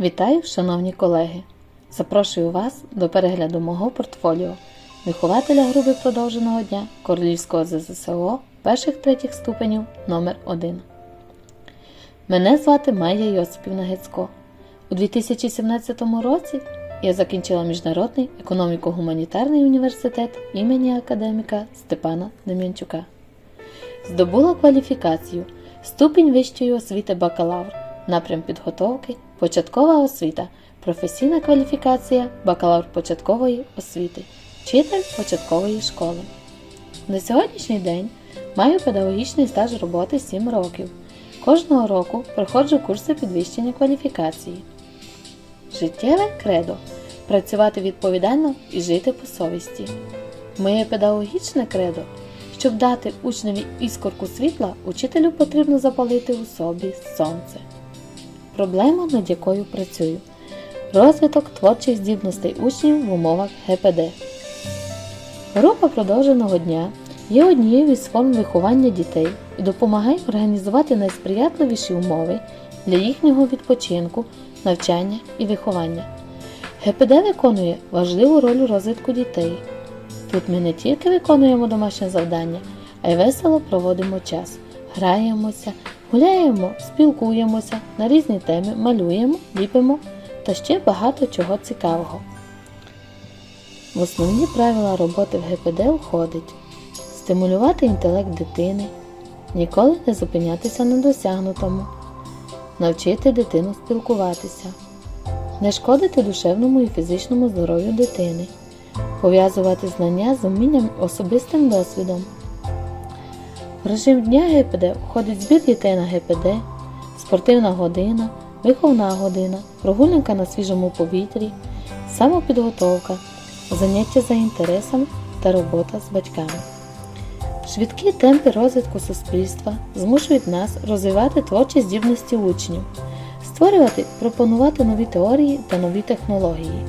Вітаю, шановні колеги! Запрошую вас до перегляду мого портфоліо вихователя групи продовженого дня Королівського ЗЗСО перших третіх ступенів номер 1 Мене звати Майя Йосипівна Гецько. У 2017 році я закінчила Міжнародний економіко-гуманітарний університет імені академіка Степана Дем'янчука. Здобула кваліфікацію ступінь вищої освіти бакалавр, напрям підготовки, початкова освіта, професійна кваліфікація бакалавр початкової освіти, вчитель початкової школи. На сьогоднішній день маю педагогічний стаж роботи 7 років. Кожного року проходжу курси підвищення кваліфікації. Життєве кредо працювати відповідально і жити по совісті. Моє педагогічне кредо щоб дати учневі іскорку світла, учителю потрібно запалити у собі сонце. Проблема, над якою працюю розвиток творчих здібностей учнів в умовах ГПД. Група продовженого дня є однією із форм виховання дітей і допомагає організувати найсприятливіші умови для їхнього відпочинку, навчання і виховання. ГПД виконує важливу роль у розвитку дітей. Тут ми не тільки виконуємо домашнє завдання, а й весело проводимо час, граємося, гуляємо, спілкуємося на різні теми, малюємо, ліпимо та ще багато чого цікавого. В основні правила роботи в ГПД входить стимулювати інтелект дитини, ніколи не зупинятися на досягнутому, навчити дитину спілкуватися, не шкодити душевному і фізичному здоров'ю дитини пов'язувати знання з умінням особистим досвідом. В режим дня ГПД входить збір дітей на ГПД, спортивна година, виховна година, прогулянка на свіжому повітрі, самопідготовка, заняття за інтересами та робота з батьками. Швидкі темпи розвитку суспільства змушують нас розвивати творчі здібності учнів, створювати, пропонувати нові теорії та нові технології.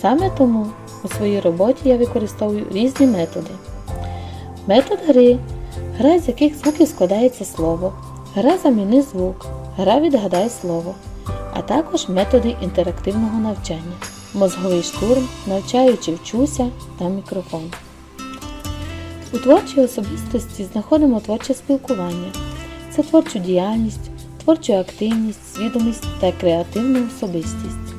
Саме тому у своїй роботі я використовую різні методи. Метод гри гра, з яких звуків складається слово, гра заміни звук, гра відгадай слово, а також методи інтерактивного навчання, мозговий штурм, навчаючи вчуся та мікрофон. У творчій особистості знаходимо творче спілкування. Це творчу діяльність, творчу активність, свідомість та креативну особистість.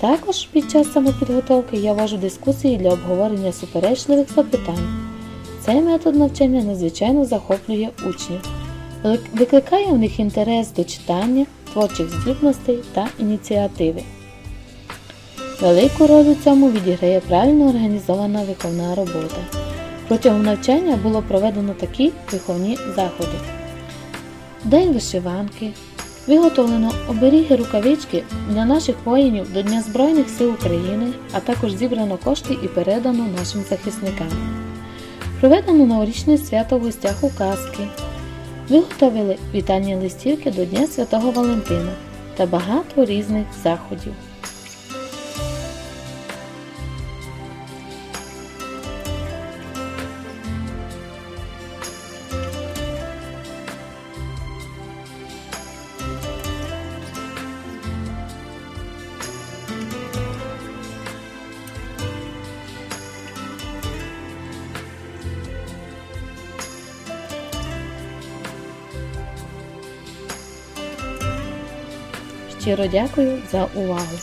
Також під час самопідготовки я вожу дискусії для обговорення суперечливих запитань. Цей метод навчання надзвичайно захоплює учнів, викликає у них інтерес до читання, творчих здібностей та ініціативи. Велику роль у цьому відіграє правильно організована виховна робота. Протягом навчання було проведено такі виховні заходи. День вишиванки, Виготовлено оберіги рукавички для наших воїнів до Дня Збройних сил України, а також зібрано кошти і передано нашим захисникам. Проведено новорічне свято в гостях у казки. Виготовили вітальні листівки до Дня Святого Валентина та багато різних заходів. Щиро дякую за увагу!